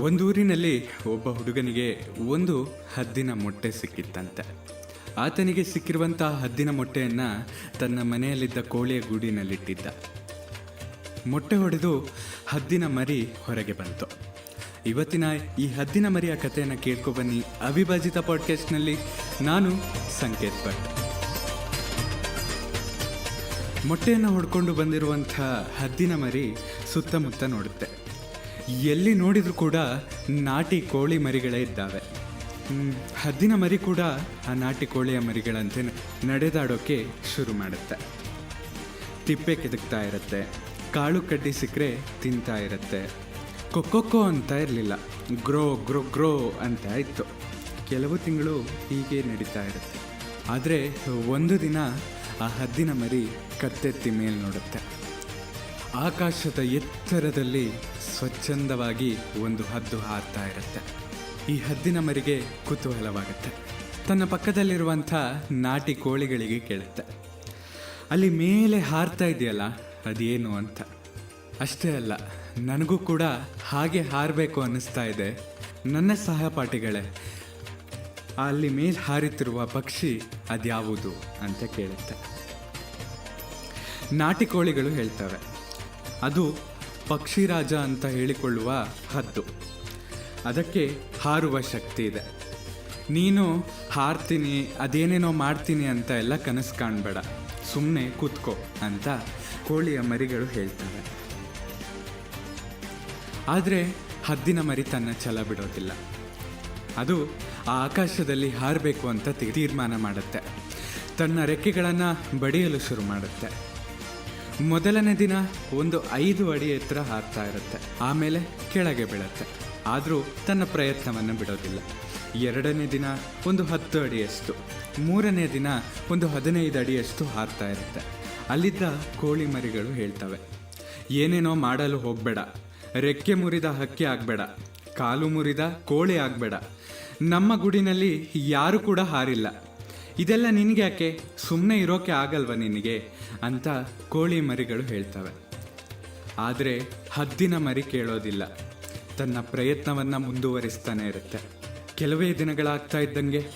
ಒಂದೂರಿನಲ್ಲಿ ಒಬ್ಬ ಹುಡುಗನಿಗೆ ಒಂದು ಹದ್ದಿನ ಮೊಟ್ಟೆ ಸಿಕ್ಕಿತ್ತಂತೆ. ಆತನಿಗೆ ಸಿಕ್ಕಿರುವಂತಹ ಹದ್ದಿನ ಮೊಟ್ಟೆಯನ್ನು ತನ್ನ ಮನೆಯಲ್ಲಿದ್ದ ಕೋಳಿಯ ಗೂಡಿನಲ್ಲಿಟ್ಟಿದ್ದ. ಮೊಟ್ಟೆ ಹೊಡೆದು ಹದ್ದಿನ ಮರಿ ಹೊರಗೆ ಬಂತು. ಇವತ್ತಿನ ಈ ಹದ್ದಿನ ಮರಿಯ ಕಥೆಯನ್ನು ಕೇಳ್ಕೊಬನ್ನಿ ಅವಿಭಾಜಿತ ಪಾಡ್ಕಾಸ್ಟ್ನಲ್ಲಿ ನಾನು ಸಂಕೇತ್ ಭಟ್. ಮೊಟ್ಟೆಯನ್ನು ಹೊಡ್ಕೊಂಡು ಬಂದಿರುವಂಥ ಹದ್ದಿನ ಮರಿ ಸುತ್ತಮುತ್ತ ನೋಡುತ್ತೆ. ಎಲ್ಲಿ ನೋಡಿದರೂ ಕೂಡ ನಾಟಿ ಕೋಳಿ ಮರಿಗಳೇ ಇದ್ದಾವೆ. ಹದ್ದಿನ ಮರಿ ಕೂಡ ಆ ನಾಟಿ ಕೋಳಿಯ ಮರಿಗಳಂತೆ ನಡೆದಾಡೋಕೆ ಶುರು ಮಾಡುತ್ತೆ. ತಿಪ್ಪೆ ಕೆದಕ್ತಾ ಇರುತ್ತೆ, ಕಾಳು ಕಡ್ಡಿ ಸಿಕ್ಕರೆ ತಿಂತಾ ಇರುತ್ತೆ. ಕೊಕ್ಕೊಕ್ಕೋ ಅಂತ ಇರಲಿಲ್ಲ, ಗ್ರೋ ಗ್ರೋ ಗ್ರೋ ಅಂತ ಇತ್ತು. ಕೆಲವು ತಿಂಗಳು ಹೀಗೆ ನಡೀತಾ ಇರುತ್ತೆ. ಆದರೆ ಒಂದು ದಿನ ಆ ಹದ್ದಿನ ಮರಿ ಕತ್ತೆತ್ತಿ ಮೇಲೆ ನೋಡುತ್ತೆ. ಆಕಾಶದ ಎತ್ತರದಲ್ಲಿ ಸ್ವಚ್ಛಂದವಾಗಿ ಒಂದು ಹದ್ದು ಹಾರ್ತಾ ಇರುತ್ತೆ. ಈ ಹದ್ದಿನ ಮರಿಗೆ ಕುತೂಹಲವಾಗುತ್ತೆ. ತನ್ನ ಪಕ್ಕದಲ್ಲಿರುವಂಥ ನಾಟಿ ಕೋಳಿಗಳಿಗೆ ಕೇಳುತ್ತೆ. ಅಲ್ಲಿ ಮೇಲೆ ಹಾರ್ತಾ ಇದೆಯಲ್ಲ, ಅದೇನು ಅಂತ. ಅಷ್ಟೇ ಅಲ್ಲ, ನನಗೂ ಕೂಡ ಹಾಗೆ ಹಾರಬೇಕು ಅನ್ನಿಸ್ತಾ ಇದೆ. ನನ್ನ ಸಹಪಾಠಿಗಳೇ, ಅಲ್ಲಿ ಮೇಲೆ ಹಾರುತ್ತಿರುವ ಪಕ್ಷಿ ಅದ್ಯಾವುದು ಅಂತ ಕೇಳುತ್ತೆ. ನಾಟಿ ಕೋಳಿಗಳು ಹೇಳ್ತವೆ. ಅದು ಪಕ್ಷಿರಾಜ ಅಂತ ಹೇಳಿಕೊಳ್ಳುವ ಹದ್ದು. ಅದಕ್ಕೆ ಹಾರುವ ಶಕ್ತಿ ಇದೆ. ನೀನು ಹಾರ್ತೀನಿ, ಅದೇನೇನೋ ಮಾಡ್ತೀನಿ ಅಂತ ಎಲ್ಲ ಕನಸು ಕಾಣಬೇಡ. ಸುಮ್ಮನೆ ಕೂತ್ಕೋ ಅಂತ ಕೋಳಿಯ ಮರಿಗಳು ಹೇಳ್ತವೆ. ಆದರೆ ಹದ್ದಿನ ಮರಿ ತನ್ನ ಛಲ ಬಿಡೋದಿಲ್ಲ. ಅದು ಆ ಆಕಾಶದಲ್ಲಿ ಹಾರಬೇಕು ಅಂತ ತೀರ್ಮಾನ ಮಾಡುತ್ತೆ. ತನ್ನ ರೆಕ್ಕೆಗಳನ್ನು ಬಡಿಯಲು ಶುರು ಮಾಡುತ್ತೆ. ಮೊದಲನೇ ದಿನ ಒಂದು ಐದು ಅಡಿ ಎತ್ತರ ಹಾರ್ತಾ ಇರುತ್ತೆ. ಆಮೇಲೆ ಕೆಳಗೆ ಬೀಳುತ್ತೆ. ಆದರೂ ತನ್ನ ಪ್ರಯತ್ನವನ್ನು ಬಿಡೋದಿಲ್ಲ. ಎರಡನೇ ದಿನ ಒಂದು ಹತ್ತು ಅಡಿಯಷ್ಟು. ಮೂರನೇ ದಿನ ಒಂದು ಹದಿನೈದು ಅಡಿಯಷ್ಟು ಹಾರ್ತಾ ಇರುತ್ತೆ. ಅಲ್ಲಿದ್ದ ಕೋಳಿ ಮರಿಗಳು ಹೇಳ್ತವೆ. ಏನೇನೋ ಮಾಡಲು ಹೋಗಬೇಡ. ರೆಕ್ಕೆ ಮುರಿದ ಹಕ್ಕಿ ಆಗಬೇಡ. ಕಾಲು ಮುರಿದ ಕೋಳಿ ಆಗಬೇಡ. ನಮ್ಮ ಗುಡಿನಲ್ಲಿ ಯಾರು ಕೂಡ ಹಾರಿಲ್ಲ. ಇದೆಲ್ಲ ನಿನಗೆ ಯಾಕೆ? ಸುಮ್ಮನೆ ಇರೋಕೆ ಆಗಲ್ವ ನಿನಗೆ? ಅಂತ ಕೋಳಿ ಮರಿಗಳು ಹೇಳ್ತವೆ. ಆದರೆ ಹದ್ದಿನ ಮರಿ ಕೇಳೋದಿಲ್ಲ. ತನ್ನ ಪ್ರಯತ್ನವನ್ನು ಮುಂದುವರಿಸ್ತಾನೆ ಇರುತ್ತೆ. ಕೆಲವೇ ದಿನಗಳಾಗ್ತಾ ಇದ್ದಂಗೆ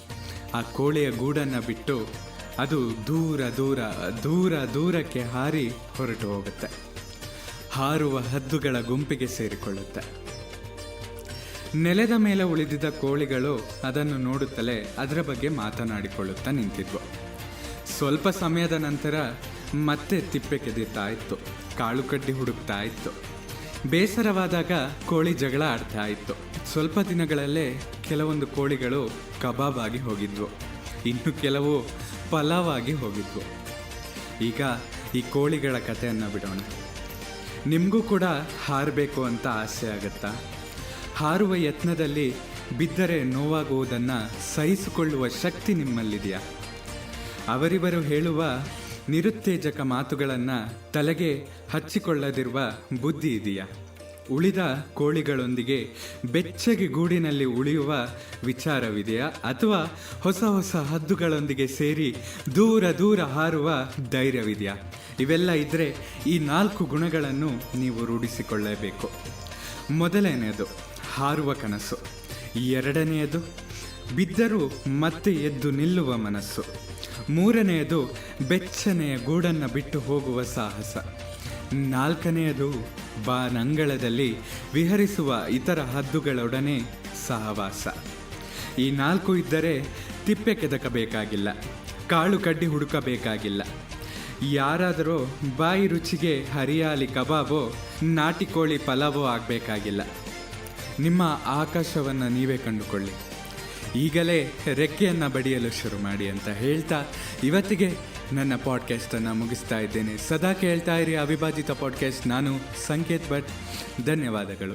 ಆ ಕೋಳಿಯ ಗೂಡನ್ನು ಬಿಟ್ಟು ಅದು ದೂರ ದೂರ ದೂರ ದೂರಕ್ಕೆ ಹಾರಿ ಹೊರಟು ಹೋಗುತ್ತೆ. ಹಾರುವ ಹದ್ದುಗಳ ಗುಂಪಿಗೆ ಸೇರಿಕೊಳ್ಳುತ್ತೆ. ನೆಲದ ಮೇಲೆ ಉಳಿದಿದ್ದ ಕೋಳಿಗಳು ಅದನ್ನು ನೋಡುತ್ತಲೇ ಅದರ ಬಗ್ಗೆ ಮಾತನಾಡಿಕೊಳ್ಳುತ್ತಾ ನಿಂತಿದ್ವು. ಸ್ವಲ್ಪ ಸಮಯದ ನಂತರ ಮತ್ತೆ ತಿಪ್ಪೆ ಕೆದೀತಾ ಇತ್ತು. ಕಾಳು ಕಡ್ಡಿ ಹುಡುಕ್ತಾ ಇತ್ತು. ಬೇಸರವಾದಾಗ ಕೋಳಿ ಜಗಳ ಆಡ್ತಾ ಇತ್ತು. ಸ್ವಲ್ಪ ದಿನಗಳಲ್ಲೇ ಕೆಲವೊಂದು ಕೋಳಿಗಳು ಕಬಾಬ್ ಆಗಿ ಹೋಗಿದ್ವು. ಇನ್ನು ಕೆಲವು ಪಲಾವ್ ಆಗಿ ಹೋಗಿದ್ವು. ಈಗ ಈ ಕೋಳಿಗಳ ಕಥೆಯನ್ನು ಬಿಡೋಣ. ನಿಮಗೂ ಕೂಡ ಹಾರಬೇಕು ಅಂತ ಆಸೆ ಆಗುತ್ತಾ? ಹಾರುವ ಯತ್ನದಲ್ಲಿ ಬಿದ್ದರೆ ನೋವಾಗುವುದನ್ನು ಸಹಿಸಿಕೊಳ್ಳುವ ಶಕ್ತಿ ನಿಮ್ಮಲ್ಲಿದೆಯಾ? ಅವರಿವರು ಹೇಳುವ ನಿರುತ್ತೇಜಕ ಮಾತುಗಳನ್ನು ತಲೆಗೆ ಹಚ್ಚಿಕೊಳ್ಳದಿರುವ ಬುದ್ಧಿ ಇದೆಯಾ? ಉಳಿದ ಕೋಳಿಗಳೊಂದಿಗೆ ಬೆಚ್ಚಗೆ ಗೂಡಿನಲ್ಲಿ ಉಳಿಯುವ ವಿಚಾರವಿದೆಯಾ? ಅಥವಾ ಹೊಸ ಹೊಸ ಹದ್ದುಗಳೊಂದಿಗೆ ಸೇರಿ ದೂರ ದೂರ ಹಾರುವ ಧೈರ್ಯವಿದೆಯಾ? ಇವೆಲ್ಲ ಇದ್ದರೆ ಈ ನಾಲ್ಕು ಗುಣಗಳನ್ನು ನೀವು ರೂಢಿಸಿಕೊಳ್ಳಬೇಕು. ಮೊದಲನೆಯದು ಹಾರುವ ಕನಸು. ಎರಡನೆಯದು, ಬಿದ್ದರೂ ಮತ್ತೆ ಎದ್ದು ನಿಲ್ಲುವ ಮನಸ್ಸು. ಮೂರನೆಯದು, ಬೆಚ್ಚನೆಯ ಗೂಡನ್ನು ಬಿಟ್ಟು ಹೋಗುವ ಸಾಹಸ. ನಾಲ್ಕನೆಯದು, ಬಾನಂಗಳದಲ್ಲಿ ವಿಹರಿಸುವ ಇತರ ಹದ್ದುಗಳೊಡನೆ ಸಹವಾಸ. ಈ ನಾಲ್ಕು ಇದ್ದರೆ ತಿಪ್ಪೆ ಕೆದಕಬೇಕಾಗಿಲ್ಲ, ಕಾಳು ಕಡ್ಡಿ ಹುಡುಕಬೇಕಾಗಿಲ್ಲ. ಯಾರಾದರೂ ಬಾಯಿ ರುಚಿಗೆ ಹರಿಯಾಲಿ ಕಬಾಬೋ, ನಾಟಿ ಕೋಳಿ ಪಲಾವೋ ಆಗಬೇಕಾಗಿಲ್ಲ. ನಿಮ್ಮ ಆಕಾಶವನ್ನು ನೀವೇ ಕಂಡುಕೊಳ್ಳಿ. ಈಗಲೇ ರೆಕ್ಕೆಯನ್ನು ಬಡಿಯಲು ಶುರು ಮಾಡಿ ಅಂತ ಹೇಳ್ತಾ ಇವತ್ತಿಗೆ ನನ್ನ ಪಾಡ್ಕಾಸ್ಟನ್ನು ಮುಗಿಸ್ತಾ ಇದ್ದೇನೆ. ಸದಾ ಕೇಳ್ತಾ ಇರಿ ಅವಿಭಾಜಿತ ಪಾಡ್ಕಾಸ್ಟ್ ನಾನು ಸಂಕೇತ್ ಭಟ್. ಧನ್ಯವಾದಗಳು.